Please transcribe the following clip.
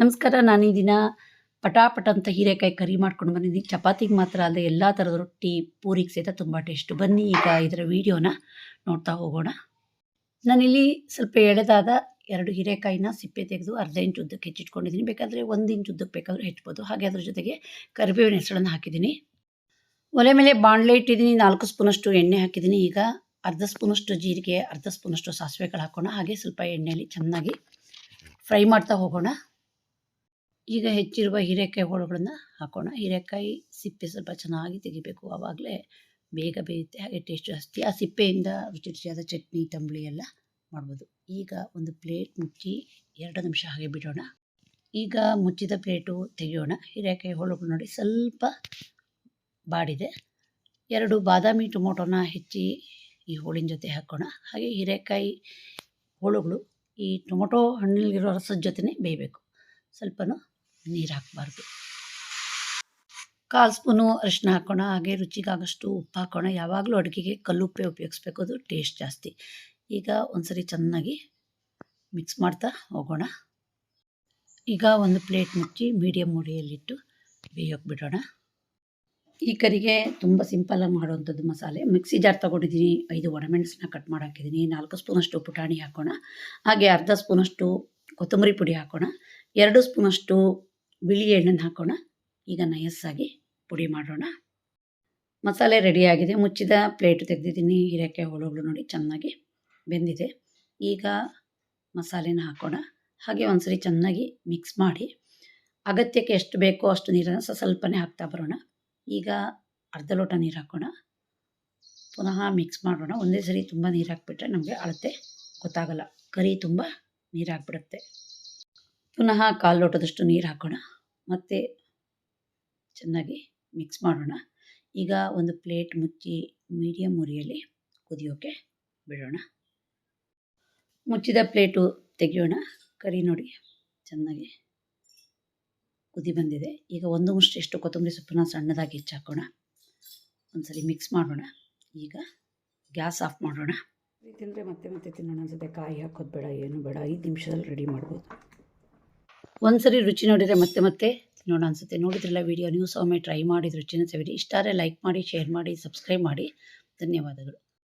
ನಮಸ್ಕಾರ, ನಾನು ಈ ದಿನ ಪಟಾಪಟ ಅಂತ ಹೀರೆಕಾಯಿ ಕರಿ ಮಾಡ್ಕೊಂಡು ಬಂದಿದ್ದೀನಿ. ಚಪಾತಿಗೆ ಮಾತ್ರ ಅಲ್ಲದೆ ಎಲ್ಲ ಥರದ ರೊಟ್ಟಿ, ಪೂರಿಗೆ ಸಹಿತ ತುಂಬ ಟೇಸ್ಟು. ಬನ್ನಿ ಈಗ ಇದರ ವೀಡಿಯೋನ ನೋಡ್ತಾ ಹೋಗೋಣ. ನಾನಿಲ್ಲಿ ಸ್ವಲ್ಪ ಎಳೆದಾದ ಎರಡು ಹೀರೆಕಾಯಿನ ಸಿಪ್ಪೆ ತೆಗೆದು ಅರ್ಧ ಇಂಚು ಉದ್ದಕ್ಕೆ ಹೆಚ್ಚಿಟ್ಕೊಂಡಿದ್ದೀನಿ. ಬೇಕಾದರೆ ಒಂದು ಇಂಚು ಉದ್ದಕ್ಕೆ ಬೇಕಾದರೂ ಹೆಚ್ಚಬೋದು ಹಾಗೆ ಅದ್ರ ಜೊತೆಗೆ ಕರಿಬೇವಿನ ಹೆಸರನ್ನು ಹಾಕಿದ್ದೀನಿ. ಒಲೆ ಮೇಲೆ ಬಾಣಲೆ ಇಟ್ಟಿದ್ದೀನಿ. ನಾಲ್ಕು ಸ್ಪೂನಷ್ಟು ಎಣ್ಣೆ ಹಾಕಿದ್ದೀನಿ. ಈಗ ಅರ್ಧ ಸ್ಪೂನಷ್ಟು ಜೀರಿಗೆ, ಅರ್ಧ ಸ್ಪೂನಷ್ಟು ಸಾಸಿವೆಗಳು ಹಾಕೋಣ. ಹಾಗೆ ಸ್ವಲ್ಪ ಎಣ್ಣೆಯಲ್ಲಿ ಚೆನ್ನಾಗಿ ಫ್ರೈ ಮಾಡ್ತಾ ಹೋಗೋಣ. ಈಗ ಹೆಚ್ಚಿರುವ ಹೀರೆಕಾಯಿ ಹೋಳುಗಳನ್ನು ಹಾಕೋಣ. ಹೀರೆಕಾಯಿ ಸಿಪ್ಪೆ ಸ್ವಲ್ಪ ಚೆನ್ನಾಗಿ ತೆಗಿಬೇಕು. ಆವಾಗಲೇ ಬೇಗ ಬೇಯುತ್ತೆ. ಹಾಗೆ ಟೇಸ್ಟ್ ಜಾಸ್ತಿ. ಆ ಸಿಪ್ಪೆಯಿಂದ ರುಚಿ ರುಚಿಯಾದ ಚಟ್ನಿ, ತಂಬುಳಿ ಎಲ್ಲ ಮಾಡ್ಬೋದು. ಈಗ ಒಂದು ಪ್ಲೇಟ್ ಮುಚ್ಚಿ ಎರಡು ನಿಮಿಷ ಹಾಗೆ ಬಿಡೋಣ. ಈಗ ಮುಚ್ಚಿದ ಪ್ಲೇಟು ತೆಗೆಯೋಣ. ಹೀರೆಕಾಯಿ ಹೋಳುಗಳು ನೋಡಿ ಸ್ವಲ್ಪ ಬಾಡಿದೆ. ಎರಡು ಬಾದಾಮಿ ಟೊಮೊಟೊನ ಹೆಚ್ಚಿ ಈ ಹೋಳಿನ ಜೊತೆ ಹಾಕೋಣ. ಹಾಗೆ ಹೀರೆಕಾಯಿ ಹೋಳುಗಳು ಈ ಟೊಮೊಟೊ ಹಣ್ಣಲ್ಲಿರೋ ರಸದ ಜೊತೆನೇ ಬೇಯಬೇಕು. ಸ್ವಲ್ಪನೂ ನೀರು ಹಾಕಬಾರ್ದು. ಕಾಲು ಸ್ಪೂನು ಅರಿಶಿನ ಹಾಕೋಣ, ಹಾಗೆ ರುಚಿಗಾಗಷ್ಟು ಉಪ್ಪು ಹಾಕೋಣ. ಯಾವಾಗಲೂ ಅಡುಗೆಗೆ ಕಲ್ಲುಪ್ಪೆ ಉಪಯೋಗಿಸ್ಬೇಕು, ಅದು ಟೇಸ್ಟ್ ಜಾಸ್ತಿ. ಈಗ ಒಂದ್ಸರಿ ಚೆನ್ನಾಗಿ ಮಿಕ್ಸ್ ಮಾಡ್ತಾ ಹೋಗೋಣ. ಈಗ ಒಂದು ಪ್ಲೇಟ್ ಮುಚ್ಚಿ ಮೀಡಿಯಮ್ ಮುಡಿಯಲ್ಲಿಟ್ಟು ಬೇಯೋಕೆ ಬಿಡೋಣ. ಈ ಕರಿಗೆ ತುಂಬ ಸಿಂಪಲಾಗಿ ಮಾಡುವಂಥದ್ದು ಮಸಾಲೆ. ಮಿಕ್ಸಿ ಜಾರ್ ತೊಗೊಂಡಿದ್ದೀನಿ, ಐದು ಒಣಮೆಣಸನ್ನ ಕಟ್ ಮಾಡಾಕಿದ್ದೀನಿ, ನಾಲ್ಕು ಸ್ಪೂನಷ್ಟು ಪುಟಾಣಿ ಹಾಕೋಣ. ಹಾಗೆ ಅರ್ಧ ಸ್ಪೂನಷ್ಟು ಕೊತ್ತಂಬರಿ ಪುಡಿ ಹಾಕೋಣ. ಎರಡು ಸ್ಪೂನಷ್ಟು ಬಿಳಿ ಎಣ್ಣೆನ ಹಾಕೋಣ. ಈಗ ನಯಸ್ಸಾಗಿ ಪುಡಿ ಮಾಡೋಣ. ಮಸಾಲೆ ರೆಡಿಯಾಗಿದೆ ಮುಚ್ಚಿದ ಪ್ಲೇಟ್ ತೆಗೆದಿದ್ದೀನಿ. ಹೀರೆಕಾಯಿ ಹೋಳುಗಳು ನೋಡಿ ಚೆನ್ನಾಗಿ ಬೆಂದಿದೆ. ಈಗ ಮಸಾಲೆನ ಹಾಕೋಣ. ಹಾಗೆ ಒಂದ್ಸರಿ ಚೆನ್ನಾಗಿ ಮಿಕ್ಸ್ ಮಾಡಿ. ಅಗತ್ಯಕ್ಕೆ ಎಷ್ಟು ಬೇಕೋ ಅಷ್ಟು ನೀರನ್ನು ಸ, ಸ್ವಲ್ಪನೇ ಹಾಕ್ತಾ ಬರೋಣ. ಈಗ ಅರ್ಧ ಲೋಟ ನೀರು ಹಾಕೋಣ. ಪುನಃ ಮಿಕ್ಸ್ ಮಾಡೋಣ. ಒಂದೇ ಸರಿ ತುಂಬ ನೀರು ಹಾಕ್ಬಿಟ್ರೆ ನಮಗೆ ಅಳತೆ ಗೊತ್ತಾಗಲ್ಲ. ಕರಿ ತುಂಬ ನೀರು ಹಾಕ್ಬಿಡುತ್ತೆ ಪುನಃ ಕಾಲು ಲೋಟದಷ್ಟು ನೀರು ಹಾಕೋಣ. ಮತ್ತು ಚೆನ್ನಾಗಿ ಮಿಕ್ಸ್ ಮಾಡೋಣ. ಈಗ ಒಂದು ಪ್ಲೇಟ್ ಮುಚ್ಚಿ ಮೀಡಿಯಮ್ ಉರಿಯಲ್ಲಿ ಕುದಿಯೋಕೆ ಬಿಡೋಣ. ಮುಚ್ಚಿದ ಪ್ಲೇಟು ತೆಗೆಯೋಣ. ಕರಿ ನೋಡಿ. ಚೆನ್ನಾಗಿ ಕುದಿ ಬಂದಿದೆ. ಈಗ ಒಂದು ಮುಷ್ಟಿಯಷ್ಟು ಕೊತ್ತಂಬರಿ ಸೊಪ್ಪನ್ನ ಸಣ್ಣದಾಗಿ ಹೆಚ್ಚಾಕೋಣ. ಒಂದ್ಸರಿ ಮಿಕ್ಸ್ ಮಾಡೋಣ. ಈಗ ಗ್ಯಾಸ್ ಆಫ್ ಮಾಡೋಣ. ತಿಂದರೆ ಮತ್ತೆ ಮತ್ತೆ ತಿನ್ನೋಣ. ಅನ್ಸುತ್ತೆ ಕಾಯಿ ಹಾಕೋದು ಬೇಡ, ಏನು ಬೇಡ. ಐದು ನಿಮಿಷದಲ್ಲಿ ರೆಡಿ ಮಾಡ್ಬೋದು. ಒಂದ್ಸರಿ ರುಚಿ ನೋಡಿದರೆ ಮತ್ತೆ ಮತ್ತೆ ನೋಡೋಣ ಅನಿಸುತ್ತೆ. ನೋಡಿದ್ರಲ್ಲ ವೀಡಿಯೋ ನೀವು ಸೊಮ್ಮೆ ಟ್ರೈ ಮಾಡಿದ ರುಚಿನ ಸವಿರಿ. ಇಷ್ಟಾರೆ ಲೈಕ್ ಮಾಡಿ ಶೇರ್ ಮಾಡಿ ಸಬ್ಸ್ಕ್ರೈಬ್ ಮಾಡಿ. ಧನ್ಯವಾದಗಳು.